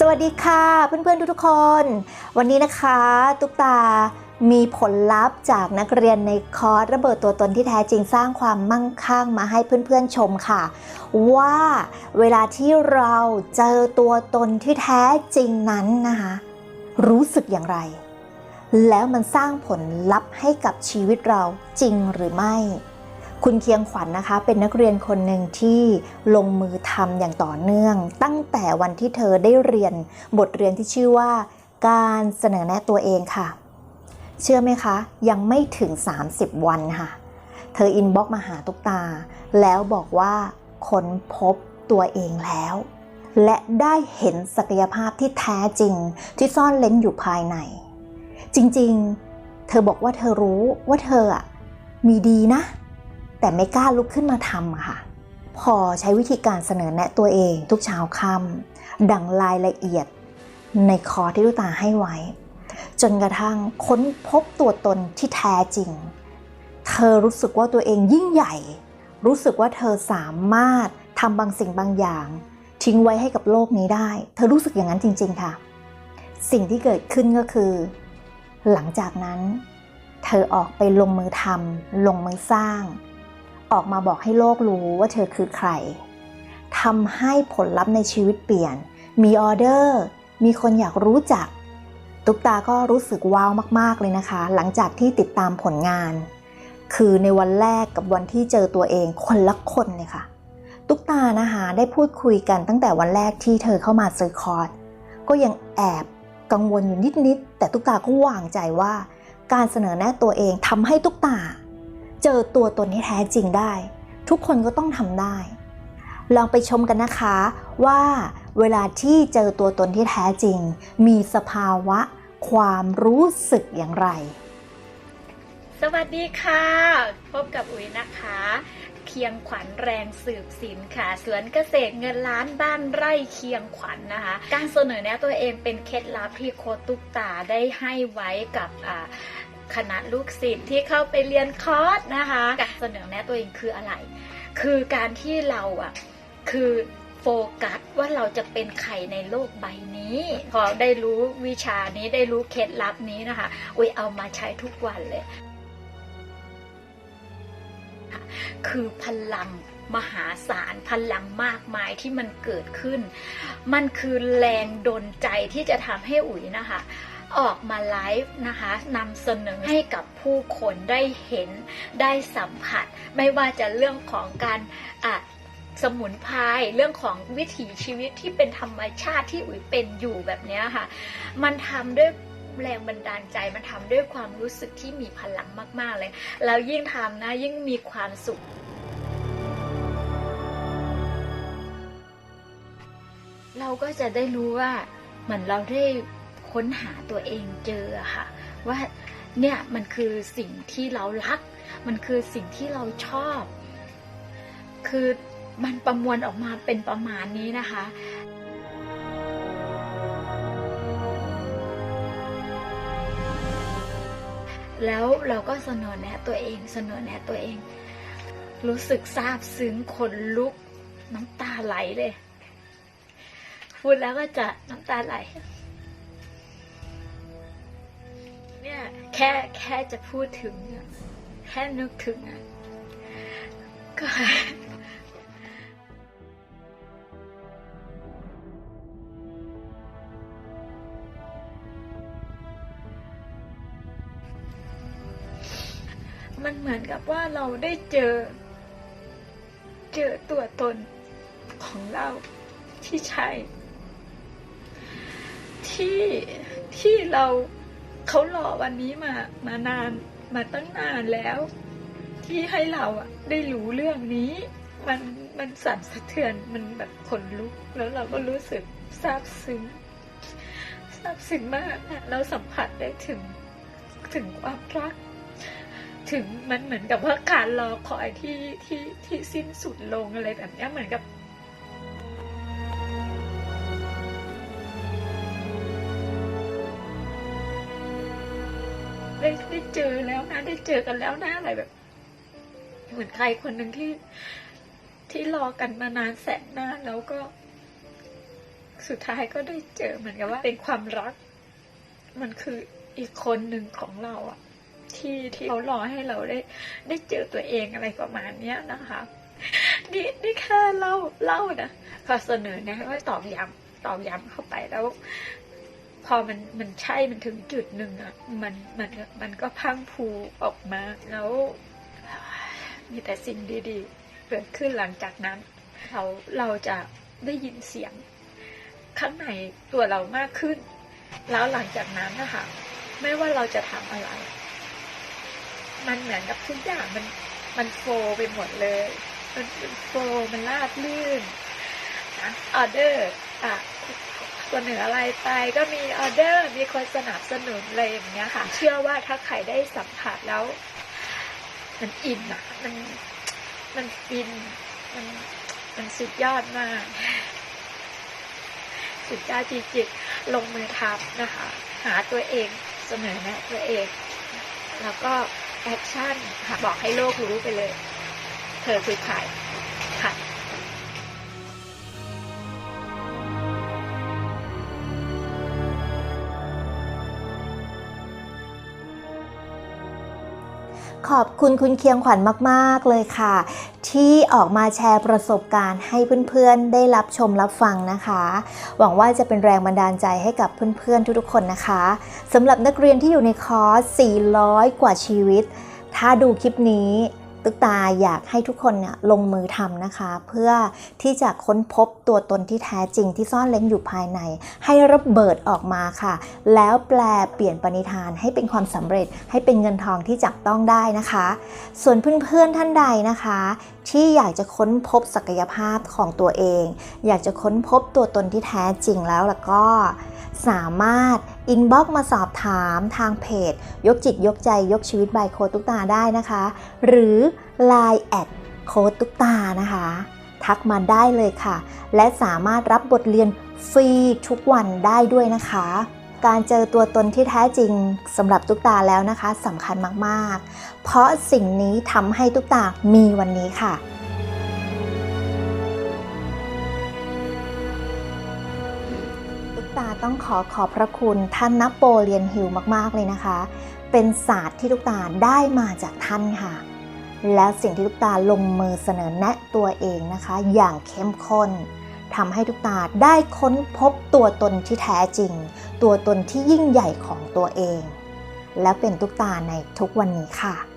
สวัสดีค่ะ เพื่อนๆทุกๆคน วันนี้นะคะ ตุ๊กตามีผลลัพธ์จากนักเรียนในคอร์สระเบิดตัวตนที่แท้จริงสร้างความมั่งคั่งมาให้เพื่อนๆชมค่ะ ว่าเวลาที่เราเจอตัวตนที่แท้จริงนั้นนะคะ รู้สึกอย่างไร แล้วมันสร้างผลลัพธ์ให้กับชีวิตเราจริงหรือไม่ คุณเคียงขวัญนนะคะ เป็นนักเรียนคนหนึ่งที่ลงมือทำอย่างต่อเนื่อง ตั้งแต่วันที่เธอได้เรียนบทเรียนที่ชื่อว่า การเสนอแนะตัวเองค่ะ เชื่อไหมคะ ยังไม่ถึง 30 วันค่ะ เธออินบ็อกมาหาตุกตา แล้วบอกว่าค้นพบตัวเองแล้ว และได้เห็นศักยภาพที่แท้จริงที่ซ่อนเล้นอยู่ภายใน จริงๆ เธอบอกว่าเธอรู้ว่าเธออะมีดีนะ แต่ไม่กล้าลุกขึ้นมาทำค่ะ พอใช้วิธีการเสนอแนะตัวเองทุกเช้าค่ำดังรายละเอียดในคอที่ลูกตาให้ไว้ จนกระทั่งค้นพบตัวตนที่แท้จริง เธอรู้สึกว่าตัวเองยิ่งใหญ่ รู้สึกว่าเธอสามารถทำบางสิ่งบางอย่าง ทิ้งไว้ให้กับโลกนี้ได้ เธอรู้สึกอย่างนั้นจริง ๆ ค่ะ สิ่งที่เกิดขึ้นก็คือ หลังจากนั้น เธอออกไปลงมือทำลงมือสร้าง ออกมาบอกให้โลกรู้ว่าเธอคือใครทำให้ผลลัพธ์ในชีวิตเปลี่ยน มีออเดอร์ มีคนอยากรู้จัก ตุ๊กตาก็รู้สึกว้าวมาก ๆ เลยนะคะ หลังจากที่ติดตามผลงาน คือในวันแรกกับวันที่เจอตัวเองคนละคนเลยค่ะ ตุ๊กตานะคะได้พูดคุยกันตั้งแต่วันแรกที่เธอเข้ามาซื้อคอร์สก็ยังแอบกังวลอยู่นิด ๆ แต่ตุ๊กตาก็วางใจว่า การเสนอแนะตัวเองทำให้ตุ๊กตา เจอตัวตนที่แท้จริงได้ ทุกคนก็ต้องทำได้ ลองไปชมกันนะคะว่าเวลาที่เจอตัวตนที่แท้จริง มีสภาวะความรู้สึกอย่างไร สวัสดีค่ะ พบกับอุ๋ยนะคะ เคียงขวัญแรงสืบสินค่ะ สวนเกษตรเงินล้านบ้านไร่เคียงขวัญนะคะ การเสนอแนะตัวเองเป็นเคล็ดลับที่โคตุกตาได้ให้ไว้กับอ่า คณะลูกศิษย์ที่เข้าไปเรียนคอร์สนะคะการเสนอแนะตัวเองคืออะไร คือการที่เราอะคือโฟกัสว่าเราจะเป็นใครในโลกใบนี้ พอได้รู้วิชานี้ได้รู้เคล็ดลับนี้นะคะอุ้ยเอามาใช้ทุกวันเลย คือพลังมหาศาลพลังมากมายที่มันเกิดขึ้น มันคือแรงดลใจที่จะทำให้อุ๋ยนะคะ ออกมาไลฟ์นะคะนำเสนอให้กับผู้คนได้เห็นได้สัมผัส ไม่ว่าจะเรื่องของการอะสมุนไพรเรื่องของวิถีชีวิตที่เป็นธรรมชาติที่อุ๋ยเป็นอยู่แบบนี้ค่ะ มันทำด้วยแรงบันดาลใจมันทำด้วยความรู้สึกที่มีพลังมาก ๆ เลย แล้วยิ่งทำนะยิ่งมีความสุขเราก็จะได้รู้ว่าเหมือนเราได้ ค้นหาตัวเองเจอค่ะ ว่าเนี่ยมันคือสิ่งที่เรารัก มันคือสิ่งที่เราชอบ คือมันประมวลออกมาเป็นประมาณนี้นะคะแล้วเราก็เสนอแนะตัวเองเสนอแนะตัวเอง รู้สึกซาบซึ้งขนลุกน้ำตาไหลเลย พูดแล้วก็จะน้ำตาไหล แค่แค่จะพูดถึงอะแค่นึกถึงอะก็มันเหมือนกับว่าเราได้เจอ เจอตัวตนของเราที่ใช่ ที่ที่เรา เขารอวันนี้มามานานมาตั้งนานแล้ว ที่ให้เราอะได้รู้เรื่องนี้ มันมันสั่นสะเทือนมันแบบขนลุก แล้วเราก็รู้สึกซาบซึ้งซาบซึ้งมากเราสัมผัสได้ถึงถึงความรัก ถึงมันเหมือนกับว่าการรอคอยที่ที่ที่สิ้นสุดลงอะไรแบบนี้เหมือนกับ ได้ได้เจอแล้วนะ ได้เจอกันแล้วนะอะไรแบบ เหมือนใครคนหนึ่งที่ที่รอกันมานานแสนนานแล้วก็ สุดท้ายก็ได้เจอเหมือนกับว่า เป็นความรัก มันคืออีกคนหนึ่งของเราอะที่ที่เขารอให้เราได้ ได้เจอตัวเองอะไรประมาณเนี้ยนะคะนี่นี่แค่เล่าเล่านะพอเสนอนะว่าตอกย้ำตอกย้ำเข้าไปแล้ว พอมันมันใช่มันถึงจุดหนึ่งอะมันมันมันก็พังพูออกมา แล้วมีแต่สิ่งดีๆ เกิดขึ้นหลังจากนั้น เราเราจะได้ยินเสียง ข้างในตัวเรามากขึ้น แล้วหลังจากนั้นนะคะไม่ว่าเราจะทำอะไร มันเหมือนกับทุกอย่างมันมันโฟว์ไปหมดเลย มันโฟว์มันราบลื่นนะออเดอร์อะ เสนออะไรไปก็มีออเดอร์มีคนสนับสนุนอะไรอย่างเงี้ยค่ะ เชื่อว่าถ้าใครได้สัมผัสแล้ว มันอินอะมันมันฟินมันมันสุดยอดมาก สุดยอดจริงๆลงมือทำนะคะ หาตัวเองเสนอแนะตัวเอง แล้วก็แอคชั่นค่ะบอกให้โลกรู้ไปเลย เธอคือใคร ขอบคุณคุณเคียงขวัญมาก ๆ เลยค่ะ ที่ออกมาแชร์ประสบการณ์ให้เพื่อนๆ ได้รับชมรับฟังนะคะ หวังว่าจะเป็นแรงบันดาลใจให้กับเพื่อนๆ ทุกๆ คนนะคะสำหรับนักเรียนที่อยู่ในคอร์ส 400 กว่าชีวิต ถ้าดูคลิปนี้ ตุกตาอยากให้ทุกคนเนี่ยลงมือทำนะคะ เพื่อที่จะค้นพบตัวตนที่แท้จริงที่ซ่อนเล้นอยู่ภายใน ให้ระเบิดออกมาค่ะ แล้วแปลเปลี่ยนปณิธานให้เป็นความสำเร็จให้เป็นเงินทองที่จับต้องได้นะคะ ส่วนเพื่อนๆท่านใดนะคะ ที่อยากจะค้นพบศักยภาพของตัวเอง อยากจะค้นพบตัวตนที่แท้จริงแล้วแล้วก็ สามารถอินบ็อกมาสอบถามทางเพจ ยกจิตยกใจยกชีวิตบายโคตุกตาได้นะคะ หรือ Line แอดโคตุกตานะคะ ทักมาได้เลยค่ะ และสามารถรับบทเรียนฟรีทุกวันได้ด้วยนะคะ การเจอตัวตนที่แท้จริงสำหรับตุ๊กตาแล้วนะคะสำคัญมากๆ เพราะสิ่งนี้ทำให้ตุ๊กตามีวันนี้ค่ะ ต้องขอขอบพระคุณท่านนโปเลียนฮิลมาก ๆ เลยนะคะ เป็นศาสตร์ที่ตุ๊กตาได้มาจากท่านค่ะ แล้วสิ่งที่ตุ๊กตาลงมือเสนอแนะตัวเองนะคะ อย่างเข้มข้นทำให้ตุ๊กตาได้ค้นพบตัวตนที่แท้จริง ตัวตนที่ยิ่งใหญ่ของตัวเอง และเป็นตุกตาในทุกวันนี้ค่ะ